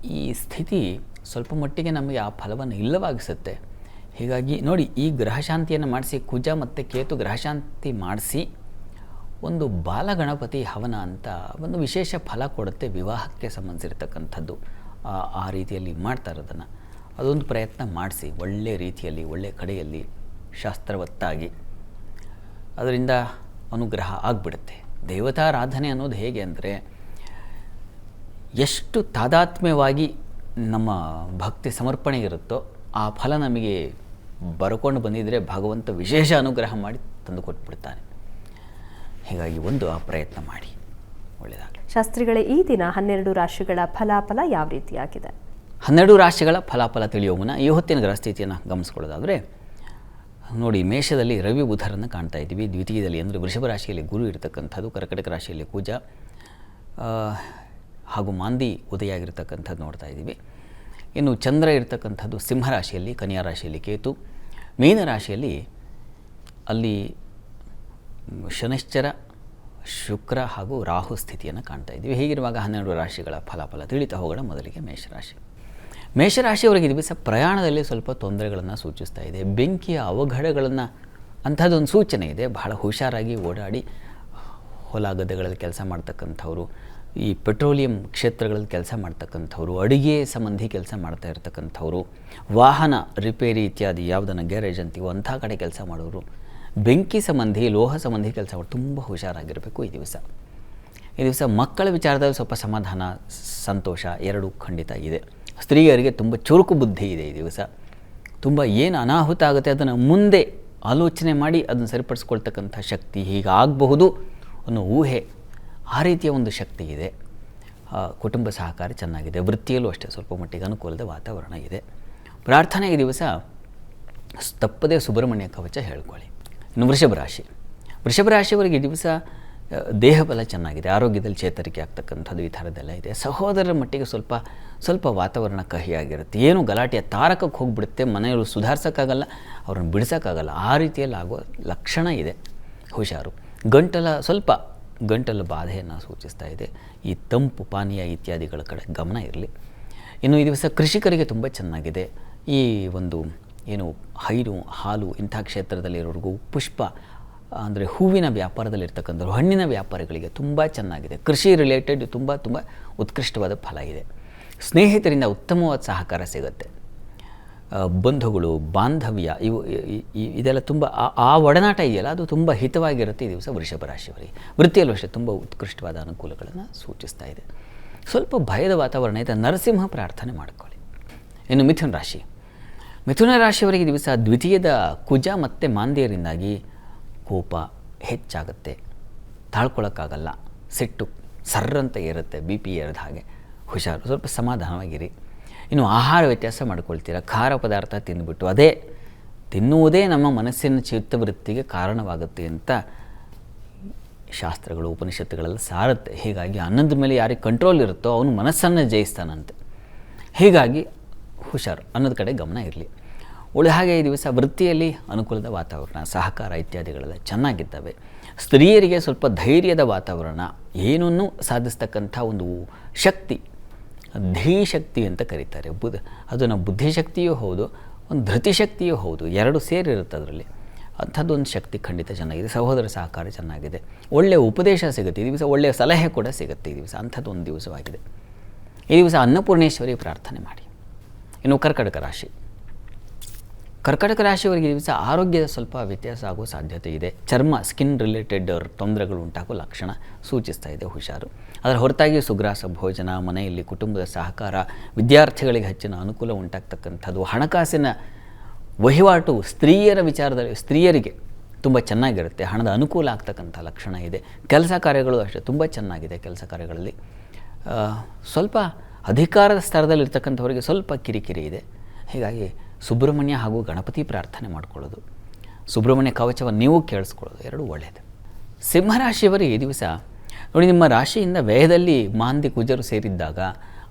Speaker 2: ಈ ಸ್ಥಿತಿ ಸ್ವಲ್ಪ ಮಟ್ಟಿಗೆ ನಮಗೆ ಆ ಫಲವನ್ನು ಇಲ್ಲವಾಗಿಸುತ್ತೆ. ಹೀಗಾಗಿ ನೋಡಿ, ಈ ಗ್ರಹಶಾಂತಿಯನ್ನು ಮಾಡಿಸಿ, ಕುಜ ಮತ್ತು ಕೇತು ಗ್ರಹಶಾಂತಿ ಮಾಡಿಸಿ, ಒಂದು ಬಾಲಗಣಪತಿ ಹವನ ಅಂತ ಒಂದು ವಿಶೇಷ ಫಲ ಕೊಡುತ್ತೆ ವಿವಾಹಕ್ಕೆ ಸಂಬಂಧಿಸಿರ್ತಕ್ಕಂಥದ್ದು. ಆ- ರೀತಿಯಲ್ಲಿ ಮಾಡ್ತಾ ಇರೋದನ್ನು. ಅದೊಂದು ಪ್ರಯತ್ನ ಮಾಡಿಸಿ ಒಳ್ಳೆಯ ರೀತಿಯಲ್ಲಿ ಒಳ್ಳೆಯ ಕಡೆಯಲ್ಲಿ ಶಾಸ್ತ್ರವತ್ತಾಗಿ. ಅದರಿಂದ ಅನುಗ್ರಹ ಆಗಿಬಿಡುತ್ತೆ. ದೇವತಾರಾಧನೆ ಅನ್ನೋದು ಹೇಗೆ ಅಂದರೆ ಎಷ್ಟು ತಾದಾತ್ಮ್ಯವಾಗಿ ನಮ್ಮ ಭಕ್ತಿ ಸಮರ್ಪಣೆ ಇರುತ್ತೋ ಆ ಫಲ ನಮಗೆ ಬರ್ಕೊಂಡು ಬಂದಿದ್ದರೆ ಭಗವಂತ ವಿಶೇಷ ಅನುಗ್ರಹ ಮಾಡಿ ತಂದು ಕೊಟ್ಬಿಡ್ತಾನೆ. ಹೀಗಾಗಿ ಒಂದು ಆ ಪ್ರಯತ್ನ ಮಾಡಿ. ಒಳ್ಳೆಯದಾಗಲಿ
Speaker 1: ಶಾಸ್ತ್ರಿಗಳೇ ಈ ದಿನ ಹನ್ನೆರಡು ರಾಶಿಗಳ ಫಲಾಫಲ ಯಾವ ರೀತಿಯಾಗಿದೆ?
Speaker 2: ಹನ್ನೆರಡು ರಾಶಿಗಳ ಫಲಾಫಲ ತಿಳಿಯೋ ಮುನ್ನ ಈ ಹೊತ್ತಿನ ಗ್ರಹಸ್ಥಿತಿಯನ್ನು ಗಮನಿಸ್ಕೊಳ್ಳೋದಾದರೆ ನೋಡಿ, ಮೇಷದಲ್ಲಿ ರವಿ ಬುಧರನ್ನು ಕಾಣ್ತಾ ಇದ್ದೀವಿ. ದ್ವಿತೀಯದಲ್ಲಿ ಅಂದರೆ ವೃಷಭ ರಾಶಿಯಲ್ಲಿ ಗುರು ಇರತಕ್ಕಂಥದ್ದು, ಕರ್ಕಟಕ ರಾಶಿಯಲ್ಲಿ ಕುಜ ಹಾಗೂ ಮಾಂದಿ ಉದಯ ಆಗಿರ್ತಕ್ಕಂಥದ್ದು ನೋಡ್ತಾ ಇದ್ದೀವಿ. ಇನ್ನು ಚಂದ್ರ ಇರತಕ್ಕಂಥದ್ದು ಸಿಂಹ ರಾಶಿಯಲ್ಲಿ, ಕನ್ಯಾ ರಾಶಿಯಲ್ಲಿ ಕೇತು. ಮೀನ ರಾಶಿಯಲ್ಲಿ ಅಲ್ಲಿ ಶನಿಶ್ಚರ, ಶುಕ್ರ ಹಾಗೂ ರಾಹು ಸ್ಥಿತಿಯನ್ನು ಕಾಣ್ತಾ ಇದ್ದೀವಿ. ಹೀಗಿರುವಾಗ ಹನ್ನೆರಡು ರಾಶಿಗಳ ಫಲಾಫಲ ತಿಳಿತಾ ಹೋಗೋಣ. ಮೊದಲಿಗೆ ಮೇಷರಾಶಿ ಮೇಷರಾಶಿಯವರಿಗೆ ದಿವಸ ಪ್ರಯಾಣದಲ್ಲಿ ಸ್ವಲ್ಪ ತೊಂದರೆಗಳನ್ನು ಸೂಚಿಸ್ತಾ ಇದೆ. ಬೆಂಕಿಯ ಅವಘಡಗಳನ್ನು ಅಂಥದ್ದೊಂದು ಸೂಚನೆ ಇದೆ. ಬಹಳ ಹುಷಾರಾಗಿ ಓಡಾಡಿ, ಹೊಲ ಗದ್ದೆಗಳಲ್ಲಿ ಕೆಲಸ ಮಾಡ್ತಕ್ಕಂಥವ್ರು, ಈ ಪೆಟ್ರೋಲಿಯಂ ಕ್ಷೇತ್ರಗಳಲ್ಲಿ ಕೆಲಸ ಮಾಡ್ತಕ್ಕಂಥವ್ರು, ಅಡುಗೆ ಸಂಬಂಧಿ ಕೆಲಸ ಮಾಡ್ತಾ ಇರ್ತಕ್ಕಂಥವ್ರು, ವಾಹನ ರಿಪೇರಿ ಇತ್ಯಾದಿ ಯಾವುದನ್ನು ಗ್ಯಾರೇಜ್ ಅಂತೀವೋ ಅಂಥ ಕಡೆ ಕೆಲಸ ಮಾಡೋರು, ಬೆಂಕಿ ಸಂಬಂಧಿ, ಲೋಹ ಸಂಬಂಧಿ ಕೆಲಸ ತುಂಬ ಹುಷಾರಾಗಿರಬೇಕು ಈ ದಿವಸ. ಈ ದಿವಸ ಮಕ್ಕಳ ವಿಚಾರದಲ್ಲಿ ಸ್ವಲ್ಪ ಸಮಾಧಾನ, ಸಂತೋಷ ಎರಡೂ ಖಂಡಿತ ಇದೆ. ಸ್ತ್ರೀಯರಿಗೆ ತುಂಬ ಚುರುಕು ಬುದ್ಧಿ ಇದೆ ಈ ದಿವಸ. ತುಂಬ ಏನು ಅನಾಹುತ ಆಗುತ್ತೆ ಅದನ್ನು ಮುಂದೆ ಆಲೋಚನೆ ಮಾಡಿ ಅದನ್ನು ಸರಿಪಡಿಸ್ಕೊಳ್ತಕ್ಕಂಥ ಶಕ್ತಿ ಹೀಗಾಗಬಹುದು ಅನ್ನೋ ಊಹೆ ಆ ರೀತಿಯ ಒಂದು ಶಕ್ತಿ ಇದೆ. ಕುಟುಂಬ ಸಹಕಾರ ಚೆನ್ನಾಗಿದೆ. ವೃತ್ತಿಯಲ್ಲೂ ಅಷ್ಟೇ ಸ್ವಲ್ಪ ಮಟ್ಟಿಗೆ ಅನುಕೂಲದ ವಾತಾವರಣ ಇದೆ. ಪ್ರಾರ್ಥನೆ ಈ ದಿವಸ ತಪ್ಪದೇ ಸುಬ್ರಹ್ಮಣ್ಯ ಕವಚ ಹೇಳ್ಕೊಳ್ಳಿ. ಇನ್ನು ವೃಷಭ ರಾಶಿ. ವೃಷಭ ರಾಶಿಯವರಿಗೆ ಈ ದಿವಸ ದೇಹಬಲ ದೇಹ ಬಲ ಚೆನ್ನಾಗಿದೆ. ಆರೋಗ್ಯದಲ್ಲಿ ಚೇತರಿಕೆ ಆಗ್ತಕ್ಕಂಥದ್ದು ಈ ಥರದ್ದೆಲ್ಲ ಇದೆ. ಸಹೋದರರ ಮಟ್ಟಿಗೆ ಸ್ವಲ್ಪ ಸ್ವಲ್ಪ ವಾತಾವರಣ ಕಹಿಯಾಗಿರುತ್ತೆ. ಏನು ಗಲಾಟೆಯ ತಾರಕಕ್ಕೆ ಹೋಗಿಬಿಡುತ್ತೆ, ಮನೆಯವರು ಸುಧಾರಿಸೋಕ್ಕಾಗಲ್ಲ, ಅವ್ರನ್ನ ಬಿಡಿಸೋಕ್ಕಾಗಲ್ಲ. ಆ ರೀತಿಯಲ್ಲಿ ಆಗೋ ಲಕ್ಷಣ ಇದೆ. ಹುಷಾರು. ಗಂಟಲ, ಸ್ವಲ್ಪ ಗಂಟಲ ಬಾಧೆಯನ್ನು ಸೂಚಿಸ್ತಾ ಇದೆ. ಈ ತಂಪು, ಪಾನೀಯ ಇತ್ಯಾದಿಗಳ ಕಡೆ ಗಮನ ಇರಲಿ. ಇನ್ನು ಈ ದಿವಸ ಕೃಷಿಕರಿಗೆ ತುಂಬ ಚೆನ್ನಾಗಿದೆ. ಈ ಒಂದು ಏನು ಹೈನು, ಹಾಲು ಇಂಥ ಕ್ಷೇತ್ರದಲ್ಲಿರೋರಿಗೂ ಪುಷ್ಪ, ಅಂದರೆ ಹೂವಿನ ವ್ಯಾಪಾರದಲ್ಲಿರ್ತಕ್ಕಂಥವ್ರು, ಹಣ್ಣಿನ ವ್ಯಾಪಾರಿಗಳಿಗೆ ತುಂಬ ಚೆನ್ನಾಗಿದೆ. ಕೃಷಿ ರಿಲೇಟೆಡ್ ತುಂಬ ತುಂಬ ಉತ್ಕೃಷ್ಟವಾದ ಫಲ ಇದೆ. ಸ್ನೇಹಿತರಿಂದ ಉತ್ತಮವಾದ ಸಹಕಾರ ಸಿಗುತ್ತೆ. ಬಂಧುಗಳು, ಬಾಂಧವ್ಯ, ಇವು ಇದೆಲ್ಲ ತುಂಬ, ಆ- ಒಡನಾಟ ಇದೆಯಲ್ಲ, ಅದು ತುಂಬ ಹಿತವಾಗಿರುತ್ತೆ ಈ ದಿವಸ ವೃಷಭ ರಾಶಿಯವರಿಗೆ. ವೃತ್ತಿಯಲ್ಲಿ ವರ್ಷ ತುಂಬ ಉತ್ಕೃಷ್ಟವಾದ ಅನುಕೂಲಗಳನ್ನು ಸೂಚಿಸ್ತಾ ಇದೆ. ಸ್ವಲ್ಪ ಭಯದ ವಾತಾವರಣ ಇದೆ, ನರಸಿಂಹ ಪ್ರಾರ್ಥನೆ ಮಾಡ್ಕೊಳ್ಳಿ. ಇನ್ನು ಮಿಥುನ ರಾಶಿ. ಮಿಥುನ ರಾಶಿಯವರಿಗೆ ದಿವಸ ದ್ವಿತೀಯದ ಕುಜ ಮತ್ತು ಮಾಂದ್ಯರಿಂದಾಗಿ ಕೋಪ ಹೆಚ್ಚಾಗುತ್ತೆ. ತಾಳ್ಕೊಳ್ಳೋಕ್ಕಾಗಲ್ಲ ಸಿಟ್ಟು, ಸರ್ರಂತ ಏರುತ್ತೆ, ಬಿ ಪಿ ಏರಿದ ಹಾಗೆ. ಹುಷಾರು. ಸ್ವಲ್ಪ ಸಮಾಧಾನವಾಗಿರಿ. ಇನ್ನು ಆಹಾರ ವ್ಯತ್ಯಾಸ ಮಾಡ್ಕೊಳ್ತೀರ? ಖಾರ ಪದಾರ್ಥ ತಿಂದುಬಿಟ್ಟು ಅದೇ ತಿನ್ನುವುದೇ ನಮ್ಮ ಮನಸ್ಸಿನ ಚಿತ್ತವೃತ್ತಿಗೆ ಕಾರಣವಾಗುತ್ತೆ ಅಂತ ಶಾಸ್ತ್ರಗಳು, ಉಪನಿಷತ್ತುಗಳೆಲ್ಲ ಸಾರುತ್ತೆ. ಹೀಗಾಗಿ ಅನ್ನದ ಮೇಲೆ ಯಾರಿಗೆ ಕಂಟ್ರೋಲ್ ಇರುತ್ತೋ ಅವನು ಮನಸ್ಸನ್ನು ಜಯಿಸ್ತಾನಂತೆ. ಹೀಗಾಗಿ ಹುಷಾರು. ಅನ್ನೋದ ಕಡೆ ಗಮನ ಇರಲಿ. ಉಳಿದ ಹಾಗೆ ಈ ದಿವಸ ವೃತ್ತಿಯಲ್ಲಿ ಅನುಕೂಲದ ವಾತಾವರಣ, ಸಹಕಾರ ಇತ್ಯಾದಿಗಳೆಲ್ಲ ಚೆನ್ನಾಗಿದ್ದಾವೆ. ಸ್ತ್ರೀಯರಿಗೆ ಸ್ವಲ್ಪ ಧೈರ್ಯದ ವಾತಾವರಣ, ಏನನ್ನೂ ಸಾಧಿಸ್ತಕ್ಕಂಥ ಒಂದು ಶಕ್ತಿ ಧೀಶಕ್ತಿ ಅಂತ ಕರೀತಾರೆ. ಬುದ್ಧ ಅದು ನಮ್ಮ ಬುದ್ಧಿಶಕ್ತಿಯೂ ಹೌದು, ಒಂದು ಧೃತಿಶಕ್ತಿಯೂ ಹೌದು, ಎರಡು ಸೇರಿರುತ್ತೆ ಅದರಲ್ಲಿ. ಅಂಥದ್ದೊಂದು ಶಕ್ತಿ ಖಂಡಿತ ಚೆನ್ನಾಗಿದೆ, ಸಹೋದರ ಸಹಕಾರ ಚೆನ್ನಾಗಿದೆ. ಒಳ್ಳೆಯ ಉಪದೇಶ ಸಿಗುತ್ತೆ, ಈ ದಿವಸ ಒಳ್ಳೆಯ ಸಲಹೆ ಕೂಡ ಸಿಗುತ್ತೆ ಈ ದಿವಸ, ಅಂಥದ್ದೊಂದು ದಿವಸವಾಗಿದೆ. ಈ ದಿವಸ ಅನ್ನಪೂರ್ಣೇಶ್ವರಿ ಪ್ರಾರ್ಥನೆ ಮಾಡಿ. ಇನ್ನು ಕರ್ಕಟಕ ರಾಶಿ. ಕರ್ಕಟಕ ರಾಶಿಯವರಿಗೆ ದಿವಸ ಆರೋಗ್ಯದ ಸ್ವಲ್ಪ ವ್ಯತ್ಯಾಸ ಆಗೋ ಸಾಧ್ಯತೆ ಇದೆ. ಚರ್ಮ, ಸ್ಕಿನ್ ರಿಲೇಟೆಡ್ ತೊಂದರೆಗಳು ಉಂಟಾಗುವ ಲಕ್ಷಣ ಸೂಚಿಸ್ತಾ ಇದೆ, ಹುಷಾರು. ಅದರ ಹೊರತಾಗಿ ಸುಗ್ರಾಸ, ಭೋಜನ, ಮನೆಯಲ್ಲಿ ಕುಟುಂಬದ ಸಹಕಾರ, ವಿದ್ಯಾರ್ಥಿಗಳಿಗೆ ಹೆಚ್ಚಿನ ಅನುಕೂಲ ಉಂಟಾಗ್ತಕ್ಕಂಥದ್ದು. ಹಣಕಾಸಿನ ವಹಿವಾಟು ಸ್ತ್ರೀಯರ ವಿಚಾರದಲ್ಲಿ, ಸ್ತ್ರೀಯರಿಗೆ ತುಂಬ ಚೆನ್ನಾಗಿರುತ್ತೆ. ಹಣದ ಅನುಕೂಲ ಆಗ್ತಕ್ಕಂಥ ಲಕ್ಷಣ ಇದೆ. ಕೆಲಸ ಕಾರ್ಯಗಳು ಅಷ್ಟೇ ತುಂಬ ಚೆನ್ನಾಗಿದೆ ಕೆಲಸ ಕಾರ್ಯಗಳಲ್ಲಿ. ಸ್ವಲ್ಪ ಅಧಿಕಾರದ ಸ್ಥಳದಲ್ಲಿರ್ತಕ್ಕಂಥವರಿಗೆ ಸ್ವಲ್ಪ ಕಿರಿಕಿರಿ ಇದೆ. ಹೀಗಾಗಿ ಸುಬ್ರಹ್ಮಣ್ಯ ಹಾಗೂ ಗಣಪತಿ ಪ್ರಾರ್ಥನೆ ಮಾಡ್ಕೊಳ್ಳೋದು. ಸುಬ್ರಹ್ಮಣ್ಯ ಕವಚವನ್ನು ನೀವು ಕೇಳಿಸ್ಕೊಳ್ಳೋದು ಎರಡೂ ಒಳ್ಳೆಯದು ಸಿಂಹರಾಶಿಯವರಿಗೆ ಈ ದಿವಸ ನೋಡಿ, ನಿಮ್ಮ ರಾಶಿಯಿಂದ ವ್ಯಯದಲ್ಲಿ ಮಾಂದಿ ಕುಜರು ಸೇರಿದ್ದಾಗ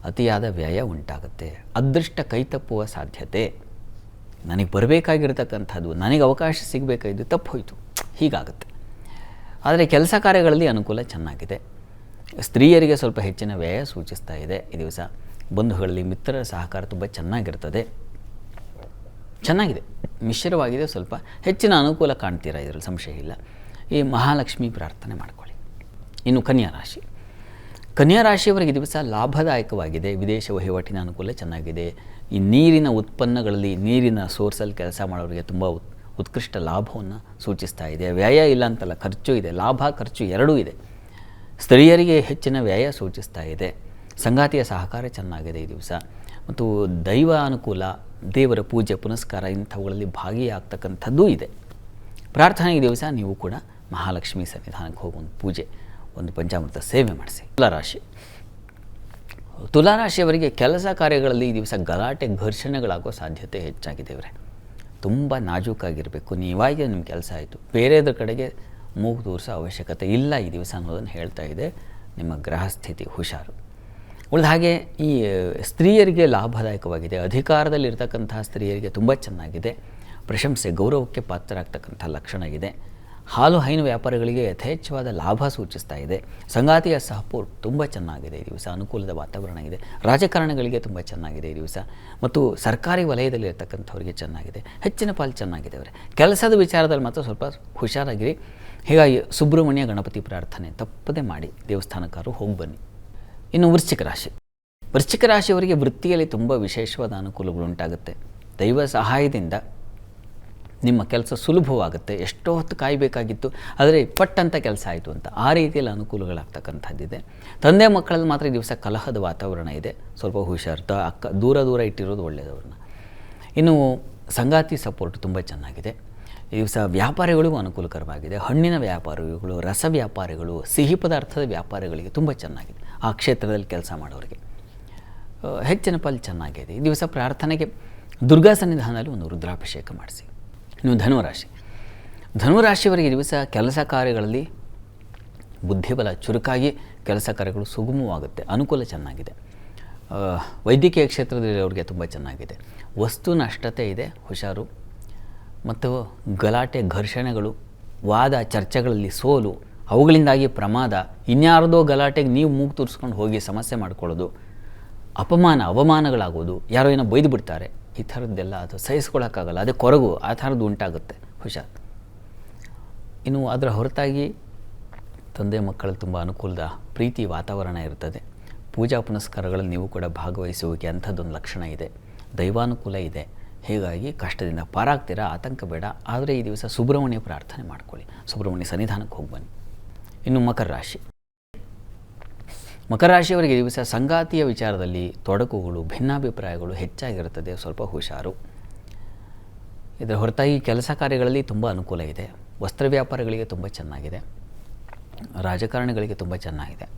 Speaker 2: ಅತಿಯಾದ ವ್ಯಯ ಉಂಟಾಗುತ್ತೆ. ಅದೃಷ್ಟ ಕೈತಪ್ಪುವ ಸಾಧ್ಯತೆ. ನನಗೆ ಬರಬೇಕಾಗಿರ್ತಕ್ಕಂಥದ್ದು, ನನಗೆ ಅವಕಾಶ ಸಿಗಬೇಕಾಗಿದ್ದು ತಪ್ಪು ಹೋಯಿತು. ಹೀಗಾಗುತ್ತೆ. ಆದರೆ ಕೆಲಸ ಕಾರ್ಯಗಳಲ್ಲಿ ಅನುಕೂಲ ಚೆನ್ನಾಗಿದೆ. ಸ್ತ್ರೀಯರಿಗೆ ಸ್ವಲ್ಪ ಹೆಚ್ಚಿನ ವ್ಯಯ ಸೂಚಿಸ್ತಾ ಇದೆ ಈ ದಿವಸ. ಬಂಧುಗಳಲ್ಲಿ ಮಿತ್ರರ ಸಹಕಾರ ತುಂಬ ಚೆನ್ನಾಗಿರ್ತದೆ. ಚೆನ್ನಾಗಿದೆ. ಮಿಶ್ರವಾಗಿದೆ ಸ್ವಲ್ಪ. ಹೆಚ್ಚಿನ ಅನುಕೂಲ ಕಾಣ್ತೀರಾ? ಇದರಲ್ಲಿ ಸಂಶಯ ಇಲ್ಲ. ಈ ಮಹಾಲಕ್ಷ್ಮಿ ಪ್ರಾರ್ಥನೆ ಮಾಡ್ಕೊಳ್ಳಿ. ಇನ್ನು ಕನ್ಯಾ ರಾಶಿ. ಕನ್ಯಾ ರಾಶಿಯವರಿಗೆ ದಿವಸ ಲಾಭದಾಯಕವಾಗಿದೆ. ವಿದೇಶ ವಹಿವಾಟಿನ ಅನುಕೂಲ ಚೆನ್ನಾಗಿದೆ. ಈ ನೀರಿನ ಉತ್ಪನ್ನಗಳಲ್ಲಿ ನೀರಿನ ಸೋರ್ಸಲ್ಲಿ ಕೆಲಸ ಮಾಡೋರಿಗೆ ತುಂಬ ಉತ್, ಉತ್ಕೃಷ್ಟ ಲಾಭವನ್ನು ಸೂಚಿಸ್ತಾ ಇದೆ. ವ್ಯಯ ಇಲ್ಲ ಅಂತಲ್ಲ, ಖರ್ಚು ಇದೆ. ಲಾಭ, ಖರ್ಚು ಎರಡೂ ಇದೆ. ಸ್ಥಳೀಯರಿಗೆ ಹೆಚ್ಚಿನ ವ್ಯಯ ಸೂಚಿಸ್ತಾ ಇದೆ. ಸಂಗಾತಿಯ ಸಹಕಾರ ಚೆನ್ನಾಗಿದೆ ಈ ದಿವಸ. ಮತ್ತು ದೈವ ಅನುಕೂಲ, ದೇವರ ಪೂಜೆ, ಪುನಸ್ಕಾರ ಇಂಥವುಗಳಲ್ಲಿ ಭಾಗಿಯಾಗ್ತಕ್ಕಂಥದ್ದೂ ಇದೆ. ಪ್ರಾರ್ಥನೆ ಈ ದಿವಸ ನೀವು ಕೂಡ ಮಹಾಲಕ್ಷ್ಮಿ ಸನ್ನಿಧಾನಕ್ಕೆ ಹೋಗಿ ಒಂದು ಪೂಜೆ. ಒಂದು ಪಂಚಾಮೃತ ಸೇವೆ ಮಾಡಿಸಿ. ತುಲಾರಾಶಿ. ತುಲಾರಾಶಿಯವರಿಗೆ ಕೆಲಸ ಕಾರ್ಯಗಳಲ್ಲಿ ಈ ದಿವಸ ಗಲಾಟೆ ಘರ್ಷಣೆಗಳಾಗೋ ಸಾಧ್ಯತೆ ಹೆಚ್ಚಾಗಿದೆ ಇವರೇ. ತುಂಬ ನಾಜೂಕಾಗಿರಬೇಕು. ನೀವಾಗಿಯೇ ನಿಮ್ಮ ಕೆಲಸ ಆಯಿತು. ಬೇರೆಯದ್ರ ಕಡೆಗೆ ಮೂಗು ತೋರಿಸೋ ಅವಶ್ಯಕತೆ ಇಲ್ಲ ಈ ದಿವಸ ಅನ್ನೋದನ್ನು ಹೇಳ್ತಾ ಇದೆ. ನಿಮ್ಮ ಗ್ರಹ ಸ್ಥಿತಿ ಹುಷಾರು. ಉಳಿದ ಹಾಗೆ ಈ ಸ್ತ್ರೀಯರಿಗೆ ಲಾಭದಾಯಕವಾಗಿದೆ. ಅಧಿಕಾರದಲ್ಲಿರ್ತಕ್ಕಂತಹ ಸ್ತ್ರೀಯರಿಗೆ ತುಂಬ ಚೆನ್ನಾಗಿದೆ. ಪ್ರಶಂಸೆ, ಗೌರವಕ್ಕೆ ಪಾತ್ರರಾಗ್ತಕ್ಕಂಥ ಲಕ್ಷಣ ಇದೆ. ಹಾಲು ಹೈನು ವ್ಯಾಪಾರಿಗಳಿಗೆ ಯಥೇಚ್ಛವಾದ ಲಾಭ ಸೂಚಿಸ್ತಾ ಇದೆ. ಸಂಗಾತಿಯ ಸಹಪೋರ್ಟ್ ತುಂಬ ಚೆನ್ನಾಗಿದೆ. ಈ ದಿವಸ ಅನುಕೂಲದ ವಾತಾವರಣ ಇದೆ. ರಾಜಕಾರಣಿಗಳಿಗೆ ತುಂಬ ಚೆನ್ನಾಗಿದೆ ಈ ದಿವಸ. ಮತ್ತು ಸರ್ಕಾರಿ ವಲಯದಲ್ಲಿ ಇರತಕ್ಕಂಥವ್ರಿಗೆ ಚೆನ್ನಾಗಿದೆ. ಹೆಚ್ಚಿನ ಪಾಲು ಚೆನ್ನಾಗಿದೆ ಅವರೇ. ಕೆಲಸದ ವಿಚಾರದಲ್ಲಿ ಮಾತ್ರ ಸ್ವಲ್ಪ ಹುಷಾರಾಗಿರಿ. ಹೀಗಾಗಿ ಸುಬ್ರಹ್ಮಣ್ಯ ಗಣಪತಿ ಪ್ರಾರ್ಥನೆ ತಪ್ಪದೇ ಮಾಡಿ ದೇವಸ್ಥಾನಕ್ಕಾರು ಹೋಗಿ ಬನ್ನಿ. ಇನ್ನು ವೃಶ್ಚಿಕ ರಾಶಿ. ವೃಶ್ಚಿಕ ರಾಶಿಯವರಿಗೆ ವೃತ್ತಿಯಲ್ಲಿ ತುಂಬ ವಿಶೇಷವಾದ ಅನುಕೂಲಗಳು ಉಂಟಾಗುತ್ತೆ. ದೈವ ಸಹಾಯದಿಂದ ನಿಮ್ಮ ಕೆಲಸ ಸುಲಭವಾಗುತ್ತೆ. ಎಷ್ಟೋ ಹೊತ್ತು ಕಾಯಬೇಕಾಗಿತ್ತು. ಆದರೆ ಪಟ್ಟಂಥ ಕೆಲಸ ಆಯಿತು ಅಂತ. ಆ ರೀತಿಯಲ್ಲಿ ಅನುಕೂಲಗಳಾಗ್ತಕ್ಕಂಥದ್ದಿದೆ. ತಂದೆ ಮಕ್ಕಳಲ್ಲಿ ಮಾತ್ರ ದಿವಸ ಕಲಹದ ವಾತಾವರಣ ಇದೆ. ಸ್ವಲ್ಪ ಹುಷಾರ್ತಾ ಅಕ್ಕ ದೂರ ದೂರ ಇಟ್ಟಿರೋದು ಒಳ್ಳೆಯದವ್ರನ್ನ. ಇನ್ನು ಸಂಗಾತಿ ಸಪೋರ್ಟ್ ತುಂಬ ಚೆನ್ನಾಗಿದೆ. ದಿವಸ ವ್ಯಾಪಾರಿಗಳಿಗೂ ಅನುಕೂಲಕರವಾಗಿದೆ. ಹಣ್ಣಿನ ವ್ಯಾಪಾರಿಗಳು, ರಸ ವ್ಯಾಪಾರಿಗಳು, ಸಿಹಿ ಪದಾರ್ಥದ ವ್ಯಾಪಾರಿಗಳಿಗೆ ತುಂಬ ಚೆನ್ನಾಗಿದೆ. ಆ ಕ್ಷೇತ್ರದಲ್ಲಿ ಕೆಲಸ ಮಾಡೋರಿಗೆ. ಹೆಚ್ಚಿನ ಪಾಲು ಚೆನ್ನಾಗಿದೆ ಈ ದಿವಸ ಪ್ರಾರ್ಥನೆಗೆ ದುರ್ಗಾ ಸನ್ನಿಧಾನದಲ್ಲಿ ಒಂದು ರುದ್ರಾಭಿಷೇಕ ಮಾಡಿಸಿ. ಇನ್ನು ಧನುರಾಶಿ. ಧನುರಾಶಿಯವರಿಗೆ ದಿವಸ ಕೆಲಸ ಕಾರ್ಯಗಳಲ್ಲಿ ಬುದ್ಧಿಬಲ ಚುರುಕಾಗಿ ಕೆಲಸ ಕಾರ್ಯಗಳು ಸುಗಮವಾಗುತ್ತೆ, ಅನುಕೂಲ ಚೆನ್ನಾಗಿದೆ. ವೈದ್ಯಕೀಯ ಕ್ಷೇತ್ರದಲ್ಲಿ ಅವರಿಗೆ ತುಂಬ ಚೆನ್ನಾಗಿದೆ. ವಸ್ತು ನಷ್ಟತೆ ಇದೆ, ಹುಷಾರು. ಮತ್ತು ಗಲಾಟೆ, ಘರ್ಷಣೆಗಳು, ವಾದ, ಚರ್ಚೆಗಳಲ್ಲಿ ಸೋಲು, ಅವುಗಳಿಂದಾಗಿ ಪ್ರಮಾದ, ಇನ್ಯಾರದೋ ಗಲಾಟೆಗೆ ನೀವು ಮೂಗು ತೂರಿಸ್ಕೊಂಡು ಹೋಗಿ ಸಮಸ್ಯೆ ಮಾಡ್ಕೊಳ್ಳೋದು, ಅಪಮಾನ, ಅವಮಾನಗಳಾಗೋದು, ಯಾರೋ ಏನೋ ಬೈದು ಬಿಡ್ತಾರೆ. ಈ ಥರದ್ದೆಲ್ಲ ಅದು ಸಹಿಸ್ಕೊಳ್ಳೋಕ್ಕಾಗಲ್ಲ ಅದೇ ಕೊರಗು, ಆ ಥರದ್ದು ಉಂಟಾಗುತ್ತೆ ಹುಷಾರ್. ಇನ್ನು ಅದರ ಹೊರತಾಗಿ ತಂದೆ ಮಕ್ಕಳಲ್ಲಿ ತುಂಬ ಅನುಕೂಲದ ಪ್ರೀತಿ ವಾತಾವರಣ ಇರ್ತದೆ. ಪೂಜಾ ಪುನಸ್ಕಾರಗಳಲ್ಲಿ ನೀವು ಕೂಡ ಭಾಗವಹಿಸುವಿಕೆ, ಅಂಥದ್ದೊಂದು ಲಕ್ಷಣ ಇದೆ. ದೈವಾನುಕೂಲ ಇದೆ. ಹೀಗಾಗಿ ಕಷ್ಟದಿಂದ ಪಾರಾಗ್ತೀರಾ, ಆತಂಕ ಬೇಡ. ಆದರೆ ಈ ದಿವಸ ಸುಬ್ರಹ್ಮಣ್ಯ ಪ್ರಾರ್ಥನೆ ಮಾಡ್ಕೊಳ್ಳಿ. ಸುಬ್ರಹ್ಮಣ್ಯ ಸನ್ನಿಧಾನಕ್ಕೆ ಹೋಗಿ ಬನ್ನಿ. ಇನ್ನು ಮಕರ ರಾಶಿ. ಮಕರ ರಾಶಿಯವರಿಗೆ ದಿವಸ ಸಂಗಾತಿಯ ವಿಚಾರದಲ್ಲಿ ತೊಡಕುಗಳು, ಭಿನ್ನಾಭಿಪ್ರಾಯಗಳು ಹೆಚ್ಚಾಗಿರುತ್ತದೆ. ಸ್ವಲ್ಪ ಹುಷಾರು. ಇದರ ಹೊರತಾಗಿ ಕೆಲಸ ಕಾರ್ಯಗಳಲ್ಲಿ ತುಂಬ ಅನುಕೂಲ ಇದೆ. ವಸ್ತ್ರ ವ್ಯಾಪಾರಗಳಿಗೆ ತುಂಬ ಚೆನ್ನಾಗಿದೆ. ರಾಜಕಾರಣಿಗಳಿಗೆ ತುಂಬ ಚೆನ್ನಾಗಿದೆ.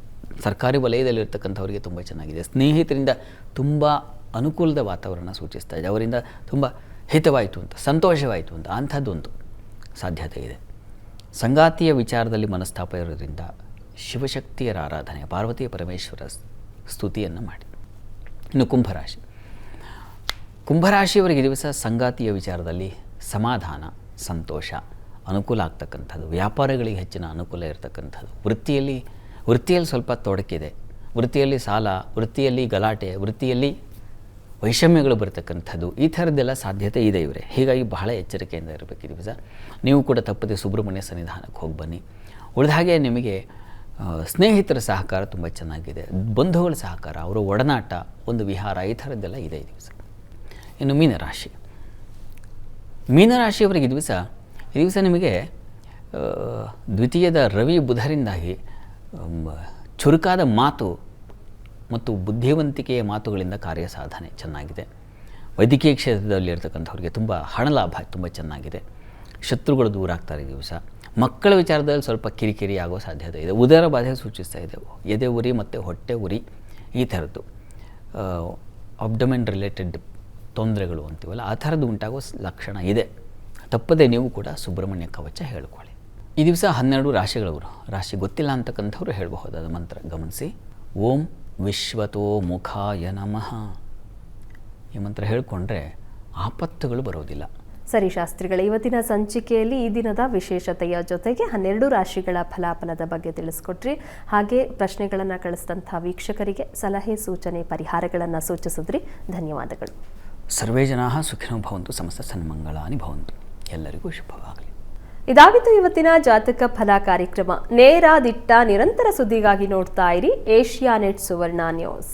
Speaker 2: ಸರ್ಕಾರಿ ವಲಯದಲ್ಲಿರ್ತಕ್ಕಂಥವರಿಗೆ ತುಂಬ ಚೆನ್ನಾಗಿದೆ. ಸ್ನೇಹಿತರಿಂದ ತುಂಬ ಅನುಕೂಲದ ವಾತಾವರಣ ಸೂಚಿಸ್ತಾ ಇದೆ. ಅವರಿಂದ ತುಂಬ ಹಿತವಾಯಿತು ಅಂತ, ಸಂತೋಷವಾಯಿತು ಅಂತ, ಅಂಥದ್ದೊಂದು ಸಾಧ್ಯತೆ ಇದೆ. ಸಂಗಾತಿಯ ವಿಚಾರದಲ್ಲಿ ಮನಸ್ತಾಪ ಇರೋದ್ರಿಂದ ಶಿವಶಕ್ತಿಯರ ಆರಾಧನೆ ಪಾರ್ವತಿ ಪರಮೇಶ್ವರ ಸ್ತುತಿಯನ್ನು ಮಾಡಿ. ಇನ್ನು ಕುಂಭರಾಶಿ. ಕುಂಭರಾಶಿಯವರಿಗೆ ದಿವಸ ಸಂಗಾತಿಯ ವಿಚಾರದಲ್ಲಿ ಸಮಾಧಾನ, ಸಂತೋಷ, ಅನುಕೂಲ ಆಗ್ತಕ್ಕಂಥದ್ದು. ವ್ಯಾಪಾರಗಳಿಗೆ ಹೆಚ್ಚಿನ ಅನುಕೂಲ ಇರತಕ್ಕಂಥದ್ದು. ವೃತ್ತಿಯಲ್ಲಿ ವೃತ್ತಿಯಲ್ಲಿ ಸ್ವಲ್ಪ ತೊಡಕಿದೆ. ವೃತ್ತಿಯಲ್ಲಿ ಸಾಲ, ವೃತ್ತಿಯಲ್ಲಿ ಗಲಾಟೆ, ವೃತ್ತಿಯಲ್ಲಿ ವೈಷಮ್ಯಗಳು ಬರತಕ್ಕಂಥದ್ದು. ಈ ಥರದ್ದೆಲ್ಲ ಸಾಧ್ಯತೆ ಇದೆ ಇವರೇ. ಹೀಗಾಗಿ ಬಹಳ ಎಚ್ಚರಿಕೆಯಿಂದ ಇರಬೇಕು ಈ ದಿವಸ. ನೀವು ಕೂಡ ತಪ್ಪದೆ ಸುಬ್ರಹ್ಮಣ್ಯ ಸನ್ನಿಧಾನಕ್ಕೆ ಹೋಗಿ ಬನ್ನಿ. ಉಳಿದ ಹಾಗೆ ನಿಮಗೆ ಸ್ನೇಹಿತರ ಸಹಕಾರ ತುಂಬ ಚೆನ್ನಾಗಿದೆ. ಬಂಧುಗಳ ಸಹಕಾರ, ಅವರ ಒಡನಾಟ, ಒಂದು ವಿಹಾರ, ಈ ಥರದ್ದೆಲ್ಲ ಇದೆ ಈ ದಿವಸ. ಇನ್ನು ಮೀನರಾಶಿ. ಮೀನರಾಶಿಯವರಿಗೆ ದಿವಸ, ಈ ದಿವಸ ನಿಮಗೆ ದ್ವಿತೀಯದ ರವಿ ಬುಧರಿಂದಾಗಿ ಚುರುಕಾದ ಮಾತು ಮತ್ತು ಬುದ್ಧಿವಂತಿಕೆಯ ಮಾತುಗಳಿಂದ ಕಾರ್ಯ ಸಾಧನೆ ಚೆನ್ನಾಗಿದೆ. ವೈದ್ಯಕೀಯ ಕ್ಷೇತ್ರದಲ್ಲಿ ತುಂಬ ಹಣ ಲಾಭ ತುಂಬ ಚೆನ್ನಾಗಿದೆ. ಶತ್ರುಗಳು ದೂರ ಆಗ್ತಾರೆ ಈ ದಿವಸ. ಮಕ್ಕಳ ವಿಚಾರದಲ್ಲಿ ಸ್ವಲ್ಪ ಕಿರಿಕಿರಿ ಆಗೋ ಸಾಧ್ಯತೆ ಇದೆ. ಉದರ ಬಾಧೆ ಸೂಚಿಸ್ತಾ ಇದೆ. ಎದೆ ಉರಿ ಮತ್ತು ಹೊಟ್ಟೆ ಉರಿ, ಈ ಥರದ್ದು. ಅಬ್ಡಮೆನ್ ರಿಲೇಟೆಡ್ ತೊಂದರೆಗಳು ಅಂತೀವಲ್ಲ, ಆ ಥರದ್ದು ಉಂಟಾಗೋ ಲಕ್ಷಣ ಇದೆ. ತಪ್ಪದೆ ನೀವು ಕೂಡ ಸುಬ್ರಹ್ಮಣ್ಯ ಕವಚ ಹೇಳ್ಕೊಳ್ಳಿ. ಈ ದಿವಸ ಹನ್ನೆರಡು ರಾಶಿಗಳವರು, ರಾಶಿ ಗೊತ್ತಿಲ್ಲ ಅಂತಕ್ಕಂಥವ್ರು ಅದು ಮಂತ್ರ ಗಮನಿಸಿ. ಓಂ ವಿಶ್ವತೋ ಮುಖಾಯ ನಮಃ. ಈ ಮಂತ್ರ ಹೇಳಿಕೊಂಡ್ರೆ ಆಪತ್ತುಗಳು ಬರೋದಿಲ್ಲ.
Speaker 1: ಸರಿ ಶಾಸ್ತ್ರಿಗಳೇ ಇವತ್ತಿನ ಸಂಚಿಕೆಯಲ್ಲಿ ಈ ದಿನದ ವಿಶೇಷತೆಯ ಜೊತೆಗೆ ಹನ್ನೆರಡು ರಾಶಿಗಳ ಫಲಾಫಲದ ಬಗ್ಗೆ ತಿಳಿಸ್ಕೊಟ್ರಿ. ಹಾಗೆ ಪ್ರಶ್ನೆಗಳನ್ನು ಕಳಿಸಿದಂಥ ವೀಕ್ಷಕರಿಗೆ ಸಲಹೆ ಸೂಚನೆ ಪರಿಹಾರಗಳನ್ನು ಸೂಚಿಸಿದ್ರಿ. ಧನ್ಯವಾದಗಳು.
Speaker 2: ಸರ್ವೇ ಜನಾ ಸುಖಿನೋ ಭವಂತು ಸಮಸ್ತ ಸನ್ಮಂಗಳಾನಿ ಭವಂತು. ಎಲ್ಲರಿಗೂ ಶುಭವಾಗಲಿ.
Speaker 1: ಇದಾಗಿತ್ತು ಇವತ್ತಿನ ಜಾತಕ ಫಲ ಕಾರ್ಯಕ್ರಮ. ನೇರ ದಿಟ್ಟ ನಿರಂತರ ಸುದ್ದಿಗಾಗಿ ನೋಡ್ತಾ ಇರಿ ಏಷ್ಯಾ ನೆಟ್ ಸುವರ್ಣ ನ್ಯೂಸ್.